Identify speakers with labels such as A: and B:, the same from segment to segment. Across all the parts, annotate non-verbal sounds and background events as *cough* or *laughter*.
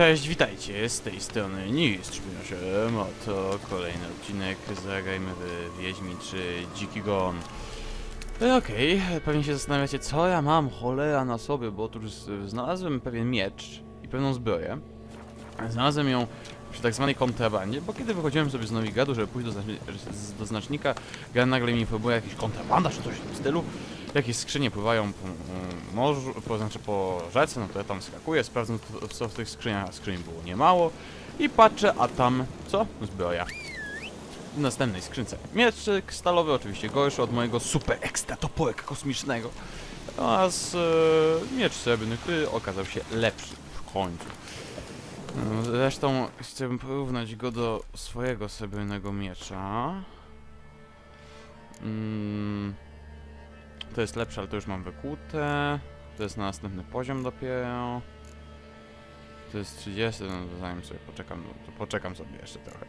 A: Cześć, witajcie, z tej strony Mistrz Miaszem, a to kolejny odcinek Zagrajmy w Wiedźmin czy Dziki Gon. E, Okej, pewnie się zastanawiacie, co ja mam cholera na sobie, bo otóż znalazłem pewien miecz i pewną zbroję. Znalazłem ją przy tak zwanej kontrabandzie, bo kiedy wychodziłem sobie z Nowigradu, żeby pójść do, znaczni z- do znacznika, gra nagle mi informuje jakiś kontrabanda czy coś w tym stylu. Jakieś skrzynie pływają po mm, morzu, po, znaczy po rzece, no to ja tam skakuję, sprawdzam to- co w tych skrzyniach, a skrzyń było niemało i patrzę, a tam, co? Zbroja. W następnej skrzynce mieczyk stalowy, oczywiście gorszy od mojego super ekstra toporka kosmicznego, oraz e, miecz srebrny, który okazał się lepszy w końcu. No, Zresztą chciałbym porównać go do swojego srebrnego miecza. Mm, to jest lepsze, ale to już mam wykute. To jest na następny poziom dopiero. To jest 30, no to zanim sobie poczekam, no to poczekam sobie jeszcze trochę.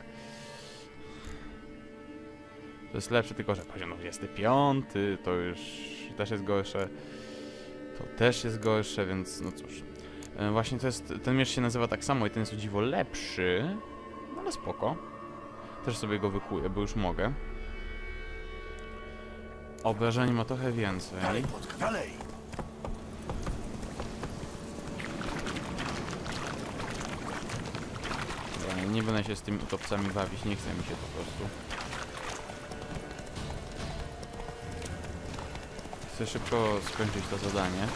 A: To jest lepsze, tylko że poziom 25 to już też jest gorsze. To też jest gorsze, więc no cóż. E, Właśnie to jest, ten miecz się nazywa tak samo i ten jest o dziwo lepszy, ale spoko. Też sobie go wykuję, bo już mogę. Obrażeń ma trochę więcej.
B: Dalej, Płotka, dalej!
A: Dobra, nie będę się z tymi utopcami bawić, nie chce mi się po prostu. Chcę szybko skończyć to zadanie.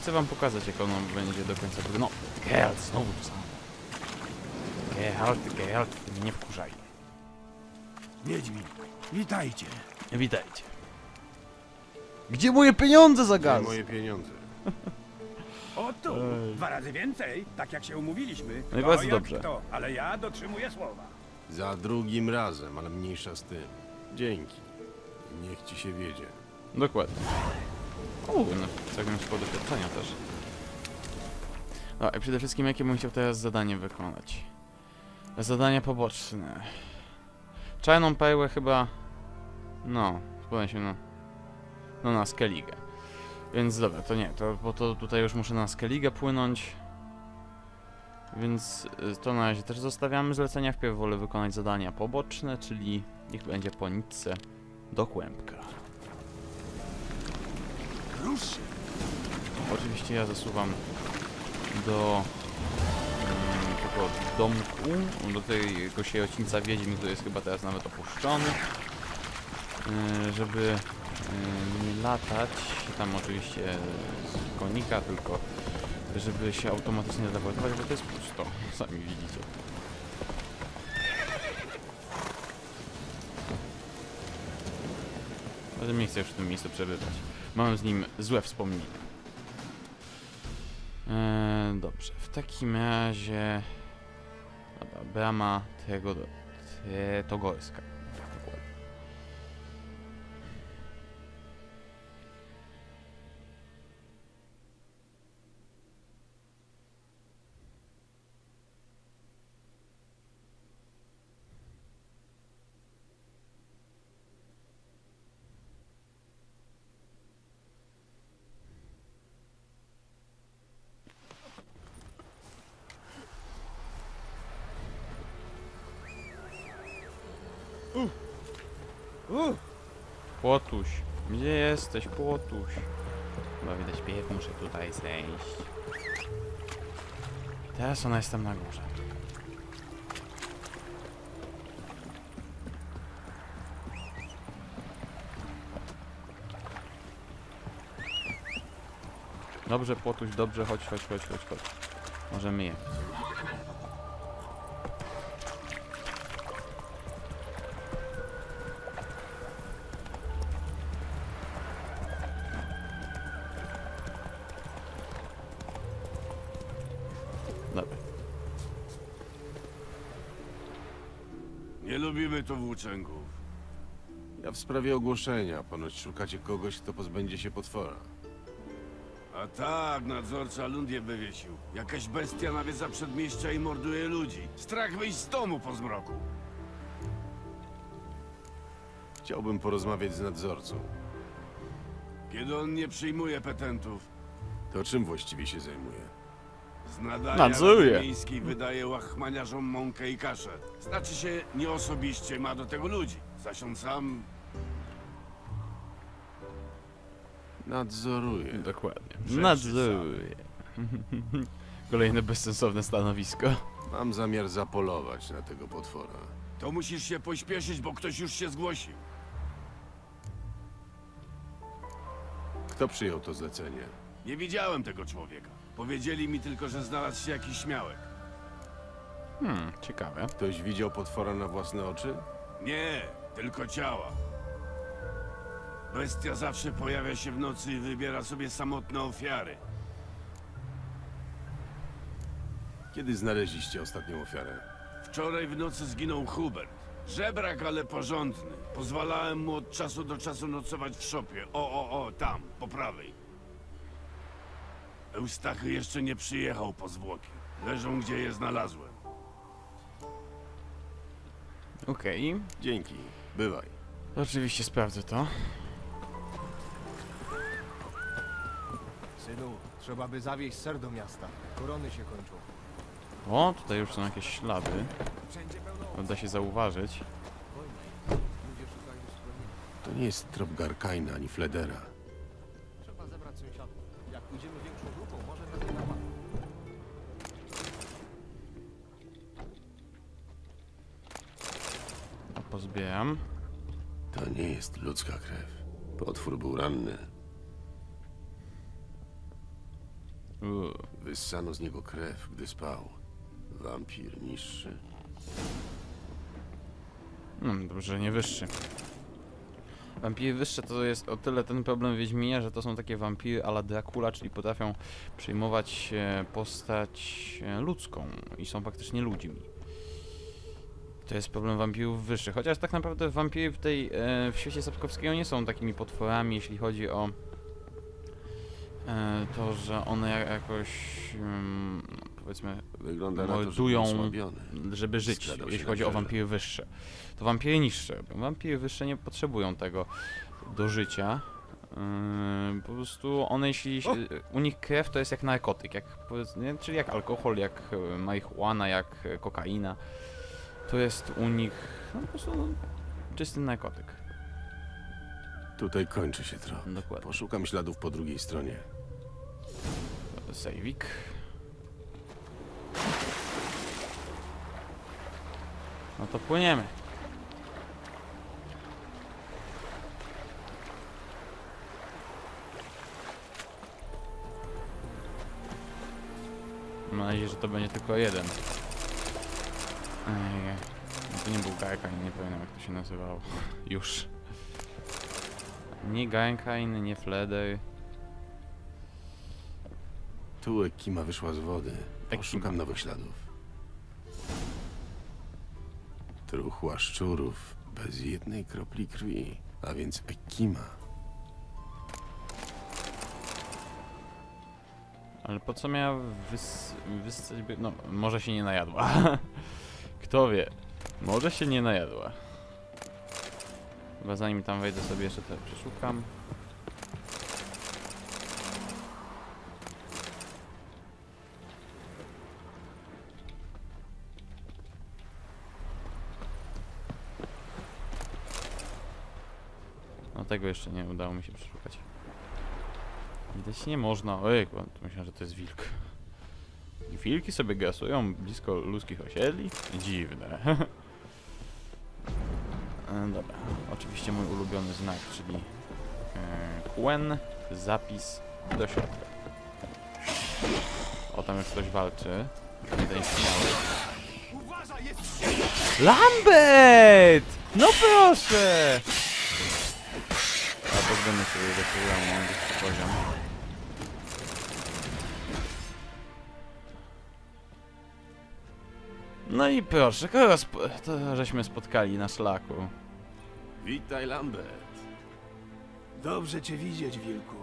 A: Chcę wam pokazać jak ono będzie do końca. No, Geralt, znowu to samo. Geralt, Geralt, mnie nie wkurzaj.
B: Wiedźmin, witajcie.
A: Witajcie. Gdzie moje pieniądze za
C: Gdzie
A: gaz?
C: moje pieniądze? *laughs*
B: O tu,
A: Ej.
B: dwa razy więcej, tak jak się umówiliśmy.
A: No i bardzo dobrze.
B: Kto, ale ja dotrzymuję słowa.
C: Za drugim razem, ale mniejsza z tym. Dzięki. Niech ci się wiedzie.
A: Dokładnie. Uuu, no całkiem sporo doświadczenia też. No i przede wszystkim jakie bym chciał teraz zadanie wykonać? Zadania poboczne. Czarną perłę chyba... No, składam się na... No na Skellige. Więc dobra, to nie, to, bo to tutaj już muszę na Skellige płynąć. Więc y, to na razie też zostawiamy zlecenia. Wpierw wolę wykonać zadania poboczne, czyli niech będzie po nitce do kłębka.
B: Ruszy.
A: Oczywiście ja zasuwam do mm, tego domku, do tego sierocińca Wiedźmin, który jest chyba teraz nawet opuszczony, żeby yy, nie latać, tam oczywiście z konika, tylko żeby się automatycznie teleportować, bo to jest pusto, sami widzicie. Ale nie chcę już w tym miejscu przebywać. Mam z nim złe wspomnienia. Eee, dobrze, w takim razie... Dobra, brama tego... Te, Płotuś, gdzie jesteś, Płotuś? Chyba widać bieg, muszę tutaj zejść. Teraz ona jest tam na górze. Dobrze, Płotuś, dobrze, chodź, chodź, chodź, chodź, chodź. Możemy je.
C: Sprawie ogłoszenia. Ponoć szukacie kogoś, kto pozbędzie się potwora.
D: A tak, nadzorca Lundię wywiesił. Jakaś bestia nawiedza przedmieścia i morduje ludzi. Strach wyjść z domu po zmroku.
C: Chciałbym porozmawiać z nadzorcą.
D: Kiedy on nie przyjmuje petentów,
C: To czym właściwie się zajmuje?
D: Z nadania
A: Nadzoruje.
D: Rady Miejskiej wydaje łachmaniarzom mąkę i kaszę. Znaczy się, nie osobiście ma do tego ludzi. Zaś on sam...
C: Nadzoruję.
A: Dokładnie.
D: Rzeczy
A: Nadzoruje. *laughs* Kolejne bezsensowne stanowisko.
C: Mam zamiar zapolować na tego potwora.
D: To musisz się pośpieszyć, bo ktoś już się zgłosił.
C: Kto przyjął to zlecenie?
D: Nie widziałem tego człowieka. Powiedzieli mi tylko, że znalazł się jakiś śmiałek.
A: Hmm, ciekawe.
C: Ktoś widział potwora na własne oczy?
D: Nie, tylko ciała. Bestia zawsze pojawia się w nocy i wybiera sobie samotne ofiary.
C: Kiedy znaleźliście ostatnią ofiarę?
D: Wczoraj w nocy zginął Hubert. Żebrak, ale porządny. Pozwalałem mu od czasu do czasu nocować w szopie. O, o, o, tam, po prawej. Eustachy jeszcze nie przyjechał po zwłoki. Leżą, gdzie je znalazłem.
A: Okej.
C: Dzięki. Bywaj.
A: Oczywiście sprawdzę to.
E: Synu, trzeba by zawieźć ser do miasta. Korony się kończą.
A: O, tutaj już są jakieś ślady.
E: Wszędzie pełno
A: Da się zauważyć.
E: Ludzie szukają schronienia.
C: To nie jest trop Garkaina ani Fledera.
E: Trzeba zebrać sąsiadów. Jak pójdziemy większą grupą, może na tym napad.
A: A pozbieram.
C: To nie jest ludzka krew. Potwór był ranny. Wyssano z niego krew, gdy spał. Wampir niższy.
A: Hmm, dobrze, nie wyższy. Wampiry wyższe to jest o tyle ten problem w Wiedźminie, że to są takie wampiry ala Dracula, czyli potrafią przyjmować e, postać e, ludzką i są faktycznie ludźmi. To jest problem wampirów wyższych, chociaż tak naprawdę wampiry w tej, e, w świecie Sapkowskiego nie są takimi potworami, jeśli chodzi o to, że one ja- jakoś, mm, powiedzmy,
C: Wygląda to,
A: Mordują
C: osłabiony.
A: żeby żyć, jeśli chodzi o wampiry wyższe. To wampiry niższe. Wampiry wyższe nie potrzebują tego do życia. Yy, po prostu one, jeśli
B: O!
A: u nich krew to jest jak narkotyk, jak, czyli jak alkohol, jak e, marihuana, jak e, kokaina. To jest u nich no, po prostu no, czysty narkotyk.
C: Tutaj kończy się.
A: Dokładnie.
C: Poszukam śladów po drugiej stronie.
A: Sejwik. No to płyniemy. Mam nadzieję, że to będzie tylko jeden. Ej, no to nie był Gaekain, nie pamiętam jak to się nazywało. *laughs* Już. Nie Gaekain, nie Fleder.
C: Tu Ekima wyszła z wody.
A: Ekima.
C: Poszukam nowych śladów. Truchła szczurów bez jednej kropli krwi, a więc Ekima.
A: Ale po co miała wys wyssać by... No, może się nie najadła. *laughs* Kto wie. Może się nie najadła. Chyba zanim tam wejdę sobie jeszcze te przeszukam. Tego jeszcze nie udało mi się przeszukać. Widać nie można. Ojej, myślałem, że to jest wilk. I wilki sobie gasują blisko ludzkich osiedli? Dziwne. *laughs* E, Dobra, oczywiście mój ulubiony znak, czyli e, Quen, zapis do środka. O, tam już ktoś walczy. Śmiały. Lambert! No proszę! Pozbędę sobie do mam wyższy poziom. No i proszę, kogo sp- to żeśmy spotkali na szlaku?
C: Witaj, Lambert.
B: Dobrze cię widzieć, wilku.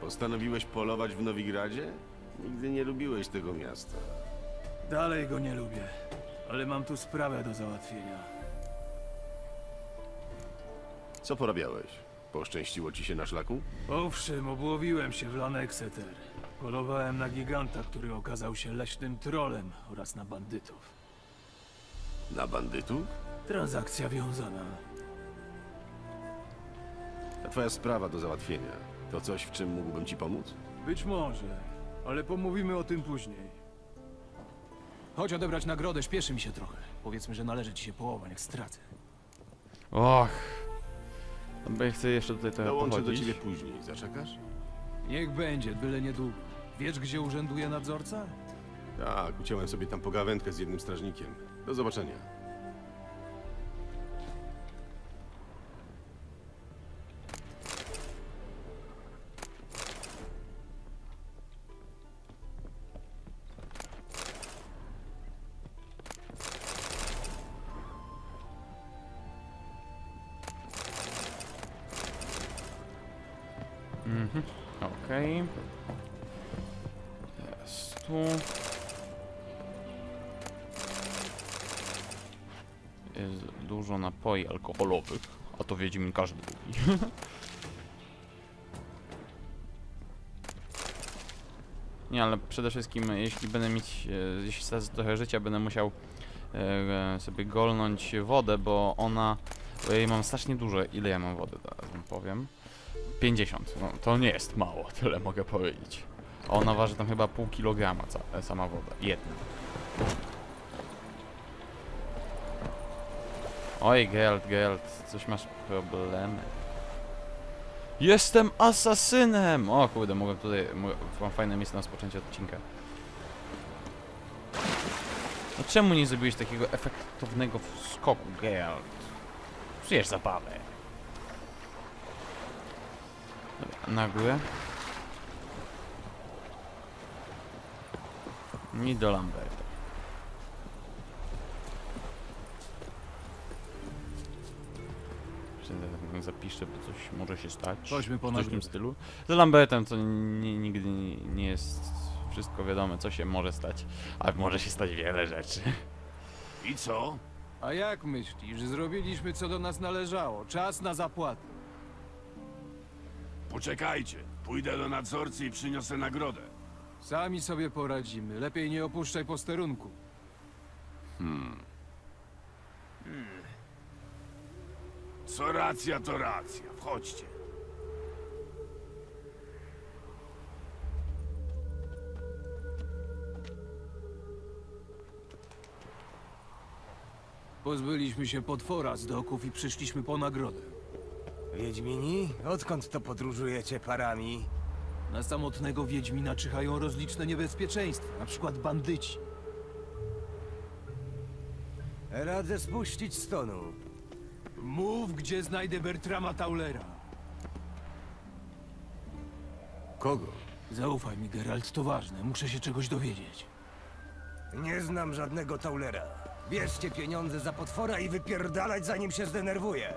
C: Postanowiłeś polować w Nowigradzie? Nigdy nie lubiłeś tego miasta.
B: Dalej go nie lubię, ale mam tu sprawę do załatwienia.
C: Co porabiałeś? Poszczęściło ci się na szlaku?
B: Owszem, obłowiłem się w Lanexeter. Polowałem na giganta, który okazał się leśnym trolem oraz na bandytów.
C: Na bandytów?
B: Transakcja wiązana.
C: To twoja sprawa do załatwienia. To coś, w czym mógłbym ci pomóc?
B: Być może, ale pomówimy o tym później.
E: Chodź odebrać nagrodę, śpieszy mi się trochę. Powiedzmy, że należy ci się połowa, jak stracę.
A: Och. Bo ja chcę jeszcze tutaj trochę
C: Dołączę do
A: pochodzić.
C: ciebie później. Zaczekasz?
E: Niech będzie, byle niedługo. Wiesz, gdzie urzęduje nadzorca?
C: Tak, uciąłem sobie tam pogawędkę z jednym strażnikiem. Do zobaczenia.
A: Okej. Teraz tu. Jest dużo napoi alkoholowych, a to Wiedźmin każdy lubi. *laughs* Nie, ale przede wszystkim jeśli będę mieć, e, jeśli stracę trochę życia, będę musiał e, sobie golnąć wodę, bo ona, bo jej mam strasznie dużo. Ile ja mam wody teraz wam powiem? 50. No, to nie jest mało, *laughs* tyle mogę powiedzieć. Ona waży tam chyba pół kilograma ca- sama woda. Jedna. Oj, Geld, Geld, coś masz problemy. Jestem asasynem! O kurde, mogę tutaj, mam fajne miejsce na rozpoczęcie odcinka. No czemu nie zrobiłeś takiego efektownego skoku, Geld? Przyjesz zabawę. Dobra, na górę. I do Lamberta. Jeszcze Zapiszę, bo coś może się stać.
E: Chodźmy po
A: Coś w tym stylu. Z Lambertem to ni- nigdy nie- nie jest wszystko wiadome, co się może stać. Ale może się stać wiele rzeczy.
D: I co?
E: A jak myślisz? Zrobiliśmy, co do nas należało. Czas na zapłatę.
D: Poczekajcie. Pójdę do nadzorcy i przyniosę nagrodę.
E: Sami sobie poradzimy. Lepiej nie opuszczaj posterunku.
D: Co racja, to racja. Wchodźcie.
E: Pozbyliśmy się potwora z doków i przyszliśmy po nagrodę.
F: Wiedźmini? Odkąd to podróżujecie parami?
E: Na samotnego Wiedźmina czyhają rozliczne niebezpieczeństwa, na przykład bandyci.
F: Radzę spuścić stonu.
E: Mów, gdzie znajdę Bertrama Taulera.
C: Kogo?
E: Zaufaj mi, Geralt, to ważne. Muszę się czegoś dowiedzieć.
F: Nie znam żadnego Taulera. Bierzcie pieniądze za potwora i wypierdalać zanim się zdenerwuje.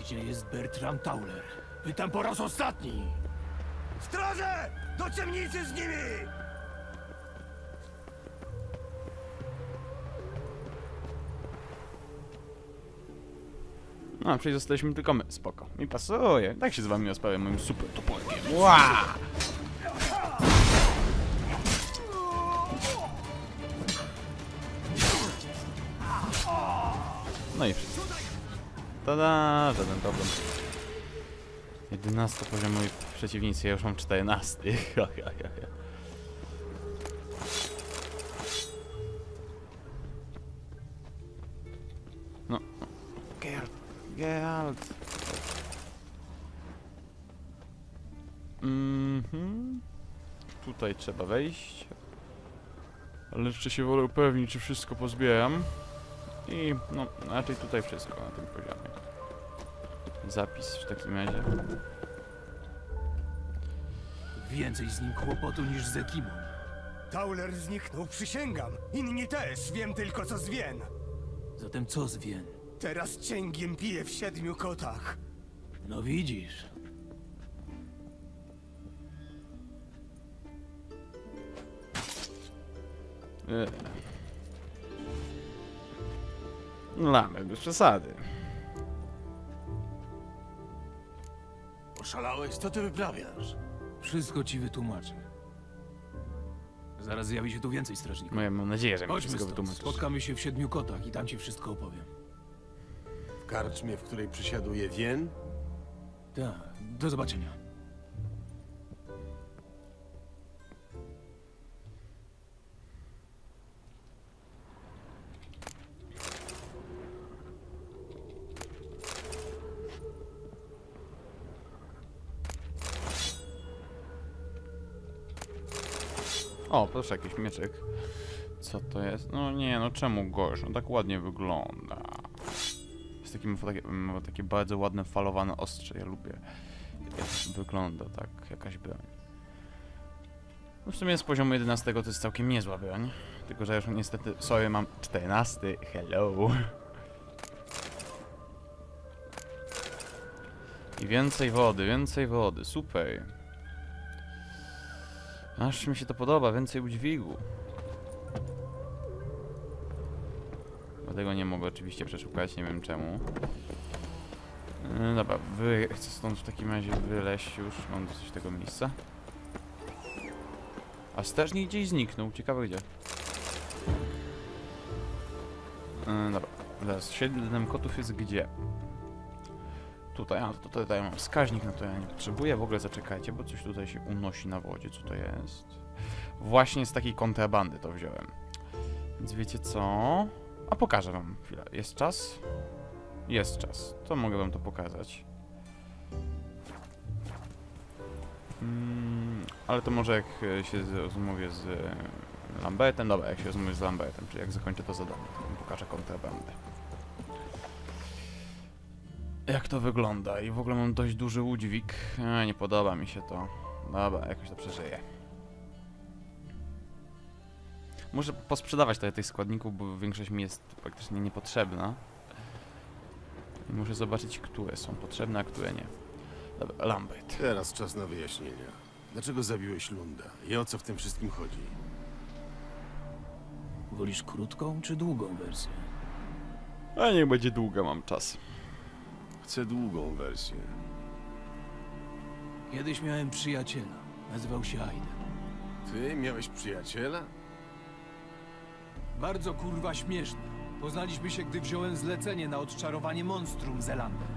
E: Gdzie jest Bertram Tauler? Pytam po raz ostatni!
F: Straże! Do ciemnicy z nimi!
A: No, przecież zostaliśmy tylko my. Spoko. Mi pasuje. Tak się z wami rozprawiam moim super toporkiem. No i wszystko. Tada! Żaden problem. 11 poziomowi przeciwnicy, ja już mam 14. Ja, ja, ja, ja. No. Geralt. Geralt. Mhm. Tutaj trzeba wejść. Ale jeszcze się wolę upewnić, czy wszystko pozbieram. I no, raczej tutaj wszystko na tym poziomie. Zapis w takim razie.
E: Więcej z nim kłopotu niż z Ekimą.
F: Tauler zniknął, przysięgam. Inni też, wiem tylko co zwien.
E: Zatem co z Wien?
F: Teraz cięgiem piję w siedmiu kotach.
E: No widzisz.
A: Eee. Lamer, bez przesady.
D: Oszalałeś? Co ty wyprawiasz?
E: Wszystko ci wytłumaczę. Zaraz zjawi się tu więcej strażników.
A: No ja mam nadzieję, że mi
E: Chodźmy
A: wszystko
E: stąd.
A: wytłumaczysz.
E: Spotkamy się w Siedmiu Kotach i tam ci wszystko opowiem.
C: W karczmie, w której przysiaduje Wien?
E: Tak, do zobaczenia.
A: O, proszę, jakiś mieczek. Co to jest? No nie, no czemu gość? On tak ładnie wygląda. Jest taki, ma takie, takie bardzo ładne, falowane ostrze. Ja lubię, jak wygląda tak jakaś broń. No w sumie z poziomu 11 to jest całkiem niezła broń. Tylko, że już niestety sobie mam 14. Hello. I więcej wody, więcej wody. Super. Aż mi się to podoba, więcej udźwigu. Dlatego nie mogę oczywiście przeszukać, nie wiem czemu. Yy, dobra, wy... chcę stąd w takim razie wyleźć już, mam dosyć tego miejsca. A strażnik gdzieś zniknął, ciekawe gdzie. Yy, dobra, teraz siedem kotów jest gdzie? Tutaj, a to tutaj mam wskaźnik, no to ja nie potrzebuję. W ogóle zaczekajcie, bo coś tutaj się unosi na wodzie. Co to jest? Właśnie z takiej kontrabandy to wziąłem. Więc wiecie co? A pokażę wam chwilę. Jest czas? Jest czas. To mogę wam to pokazać. Mm, ale to może jak się rozmówię z Lambertem. Dobra, jak się rozmówię z Lambertem, czyli jak zakończę to zadanie, to wam pokażę kontrabandę jak to wygląda i w ogóle mam dość duży udźwig. E, nie podoba mi się to. Dobra, jakoś to przeżyję. Muszę posprzedawać trochę tych składników, bo większość mi jest praktycznie niepotrzebna. I muszę zobaczyć, które są potrzebne, a które nie. Dobra, Lambert.
C: Teraz czas na wyjaśnienia. Dlaczego zabiłeś Lunda? I o co w tym wszystkim chodzi?
E: Wolisz krótką czy długą wersję?
A: A niech będzie długa, mam czas.
C: Chcę długą wersję.
E: Kiedyś miałem przyjaciela. Nazywał się Aiden.
C: Ty miałeś przyjaciela?
E: Bardzo kurwa śmieszny. Poznaliśmy się, gdy wziąłem zlecenie na odczarowanie monstrum Zelander.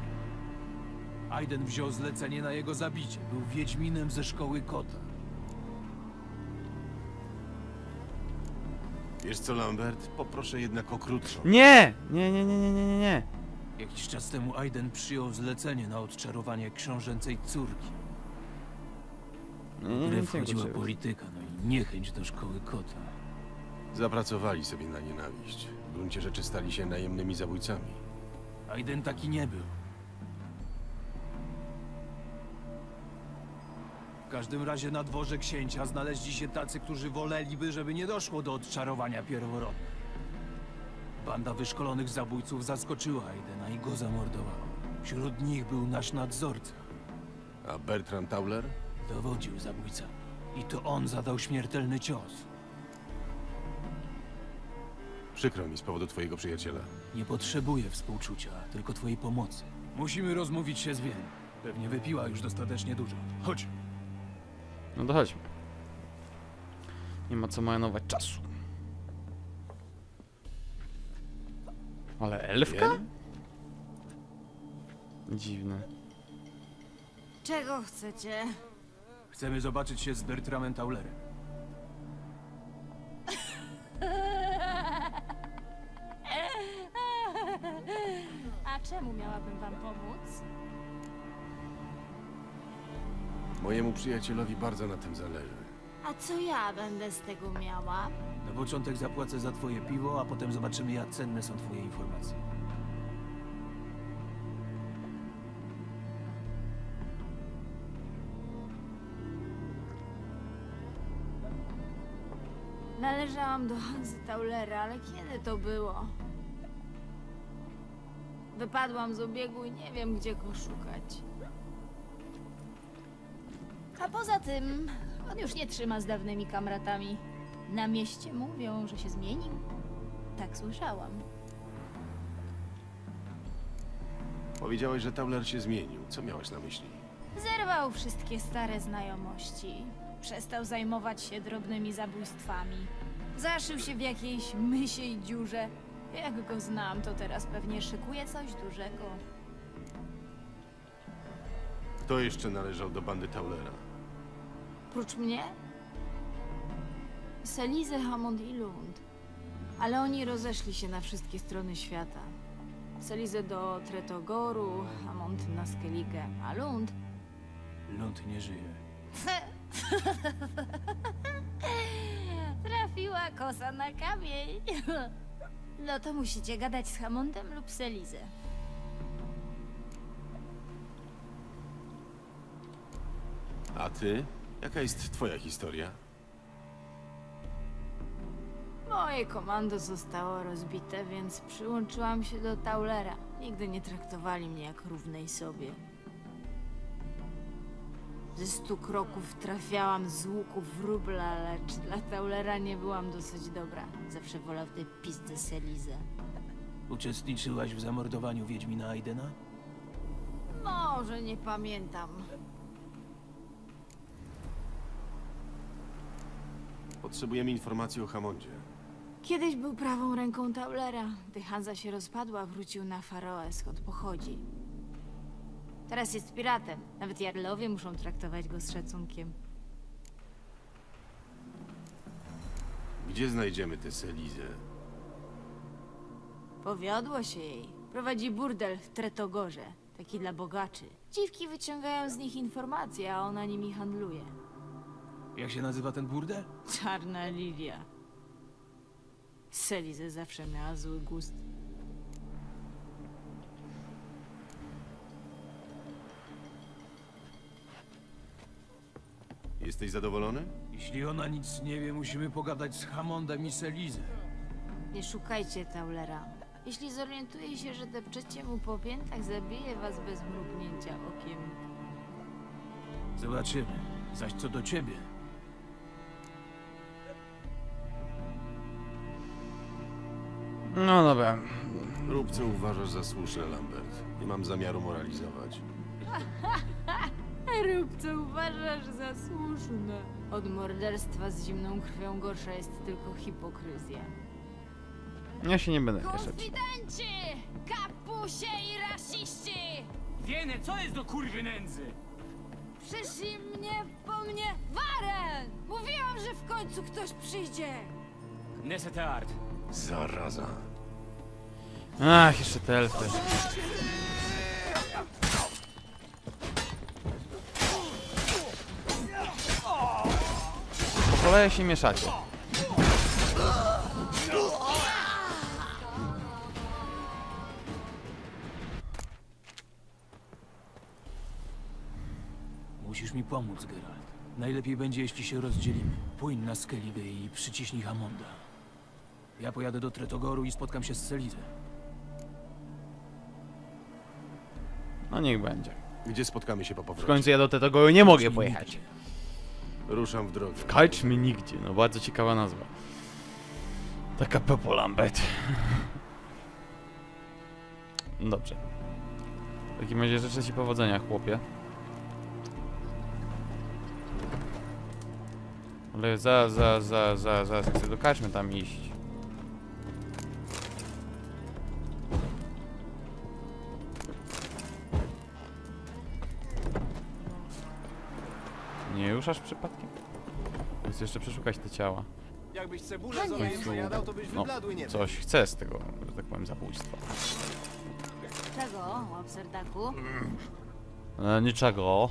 E: Aiden wziął zlecenie na jego zabicie. Był wiedźminem ze szkoły kota.
C: Wiesz co, Lambert? Poproszę jednak o krótszą.
A: Nie! Nie, nie, nie, nie, nie, nie, nie.
E: Jakiś czas temu Aiden przyjął zlecenie na odczarowanie książęcej córki. W
A: nie,
E: grę
A: nie, nie,
E: wchodziła polityka, no i niechęć do szkoły kota.
C: Zapracowali sobie na nienawiść. W gruncie rzeczy stali się najemnymi zabójcami.
E: Aiden taki nie był. W każdym razie na dworze księcia znaleźli się tacy, którzy woleliby, żeby nie doszło do odczarowania pierworodnych. Banda wyszkolonych zabójców zaskoczyła Aidena i go zamordowała. Wśród nich był nasz nadzorca.
C: A Bertram Tauler?
E: Dowodził zabójca. I to on zadał śmiertelny cios.
C: Przykro mi z powodu twojego przyjaciela.
E: Nie potrzebuję współczucia, tylko twojej pomocy. Musimy rozmówić się z Wien. Pewnie wypiła już dostatecznie dużo. Chodź.
A: No to chodźmy. Nie ma co marnować czasu. Ale elfka? Dziwne.
G: Czego chcecie?
E: Chcemy zobaczyć się z Bertramem Taulerem.
G: A czemu miałabym wam pomóc?
C: Mojemu przyjacielowi bardzo na tym zależy.
G: A co ja będę z tego miała?
E: Na początek zapłacę za twoje piwo, a potem zobaczymy, jak cenne są twoje informacje.
G: Należałam do Hanzy Taulera, ale kiedy to było? Wypadłam z obiegu i nie wiem, gdzie go szukać. A poza tym, on już nie trzyma z dawnymi kamratami. Na mieście mówią, że się zmienił. Tak słyszałam.
C: Powiedziałeś, że Tauler się zmienił. Co miałeś na myśli?
G: Zerwał wszystkie stare znajomości. Przestał zajmować się drobnymi zabójstwami. Zaszył się w jakiejś mysiej dziurze. Jak go znam, to teraz pewnie szykuje coś dużego.
C: Kto jeszcze należał do bandy Taulera?
G: Prócz mnie? Selize, Hammond i Lund. Ale oni rozeszli się na wszystkie strony świata. Selize do Tretogoru, Hammond na Skellige, a Lund
E: Lund nie żyje. *laughs*
G: Trafiła kosa na kamień. *laughs* No to musicie gadać z Hammondem lub Selizę.
C: A ty? Jaka jest twoja historia?
G: Moje komando zostało rozbite, więc przyłączyłam się do Taulera. Nigdy nie traktowali mnie jak równej sobie. Ze stu kroków trafiałam z łuku wróbla, lecz dla Taulera nie byłam dosyć dobra. Zawsze wolał te pizdy Selizę.
E: Uczestniczyłaś w zamordowaniu Wiedźmina Aidena?
G: Może nie pamiętam.
C: Potrzebujemy informacji o Hamondzie.
G: Kiedyś był prawą ręką Taulera. Gdy Hanza się rozpadła, wrócił na Faroe, skąd pochodzi. Teraz jest piratem. Nawet jarlowie muszą traktować go z szacunkiem.
C: Gdzie znajdziemy tę Selizę?
G: Powiodło się jej. Prowadzi burdel w Tretogorze. Taki dla bogaczy. Dziwki wyciągają z nich informacje, a ona nimi handluje.
E: Jak się nazywa ten burdel?
G: Czarna lilia. Selize zawsze miała zły gust.
C: Jesteś zadowolony?
E: Jeśli ona nic nie wie, musimy pogadać z Hammondem i Selizę.
G: Nie szukajcie Taulera. Jeśli zorientuje się, że depczecie mu po piętach, zabije was bez mrugnięcia okiem.
E: Zobaczymy. Zaś co do ciebie,
A: No dobra.
C: Rób co uważasz za słuszne, Lambert. Nie mam zamiaru moralizować. *laughs*
G: Rób co uważasz za słuszne. Od morderstwa z zimną krwią gorsza jest tylko hipokryzja.
A: Ja się nie będę mieszać.
G: Konfidenci! Kapusie i rasiści!
H: Wiene, co jest do kurwy nędzy?
G: Przyszli mnie po mnie Waren! Mówiłam, że w końcu ktoś przyjdzie!
H: Neseteart.
C: Zaraza.
A: Ach, jeszcze te elfy. Po kolei się mieszacie.
E: musisz mi pomóc, Geralt. Najlepiej będzie, jeśli się rozdzielimy. Pójdź na Skellige i przyciśnij Hammonda. Ja pojadę do Tretogoru i spotkam się z Selizę.
A: No niech będzie.
C: Gdzie spotkamy się po
A: W
C: powrocie?
A: końcu ja do tego nie mogę pojechać.
C: Ruszam w drogę.
A: Kaczmy nigdzie, no bardzo ciekawa nazwa. Taka Pepo Lambert. No Dobrze. W takim razie życzę ci powodzenia, chłopie. Ale za, za, za, za, za, chcę do kaczmy tam iść. Nie ruszasz przypadkiem? Chcę jeszcze przeszukać te ciała.
I: Jakbyś cebulę
G: Panie.
I: z olejem zajadał, to byś
A: No,
I: wybladły nie
A: coś chcę z tego, że tak powiem, zabójstwa.
G: Czego, łapserdaku?
A: E, niczego.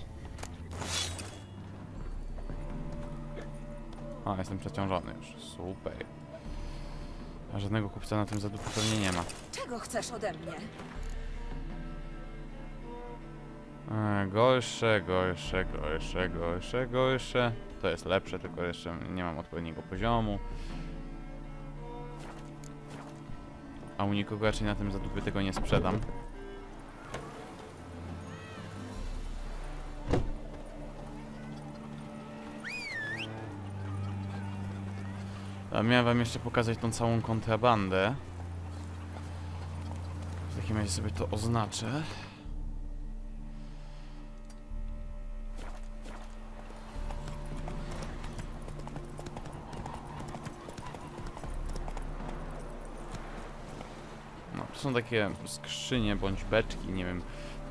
A: A, jestem przeciążony już. Super. A żadnego kupca na tym zadupu pewnie nie ma.
J: Czego chcesz ode mnie?
A: E, gorsze, gorsze, gorsze, gorsze, gorsze. To jest lepsze, tylko jeszcze nie mam odpowiedniego poziomu. A u nikogo raczej na tym zadupie tego nie sprzedam. A miałem wam jeszcze pokazać tą całą kontrabandę. W takim razie sobie to oznaczę. Tu są takie skrzynie bądź beczki, nie wiem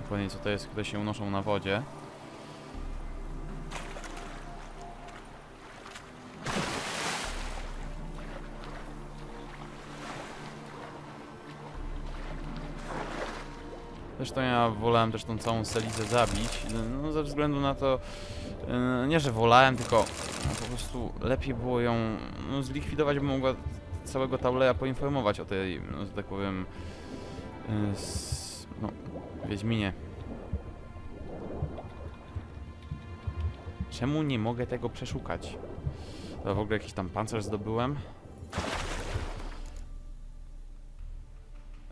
A: dokładnie co to jest, które się unoszą na wodzie. Zresztą ja wolałem też tą całą Selicę zabić, no ze względu na to, yy, nie że wolałem, tylko po prostu lepiej było ją no, zlikwidować, by mogła całego Tauleja poinformować o tej, no, że tak powiem, yy, s, no, Wiedźminie. Czemu nie mogę tego przeszukać? To w ogóle jakiś tam pancerz zdobyłem.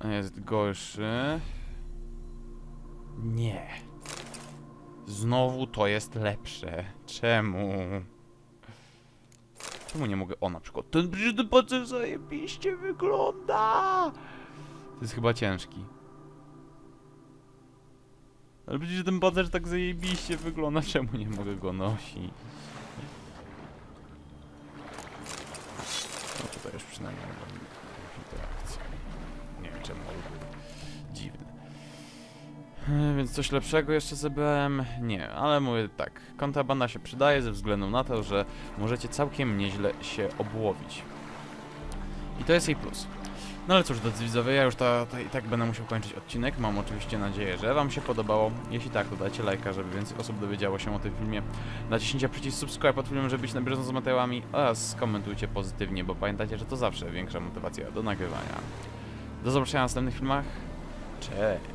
A: Jest gorszy. Nie. Znowu to jest lepsze. Czemu? Czemu nie mogę? O, na przykład ten brzydny pancerz zajebiście wygląda! To jest chyba ciężki. Ale przecież ten pancerz tak zajebiście wygląda, *laughs* czemu nie mogę go nosić? No tutaj już przynajmniej mam interakcję. Nie wiem czemu, ale dziwne. E, Więc coś lepszego jeszcze zebrałem? Nie, ale mówię tak, kontrabanda się przydaje ze względu na to, że możecie całkiem nieźle się obłowić. I to jest jej plus. No ale cóż, drodzy widzowie, ja już ta, ta, i tak będę musiał kończyć odcinek. Mam oczywiście nadzieję, że wam się podobało. Jeśli tak, to dajcie lajka, żeby więcej osób dowiedziało się o tym filmie. Naciśnijcie przycisk subscribe pod filmem, żeby być na bieżąco z materiałami oraz skomentujcie pozytywnie, bo pamiętajcie, że to zawsze większa motywacja do nagrywania. Do zobaczenia w następnych filmach. Cześć!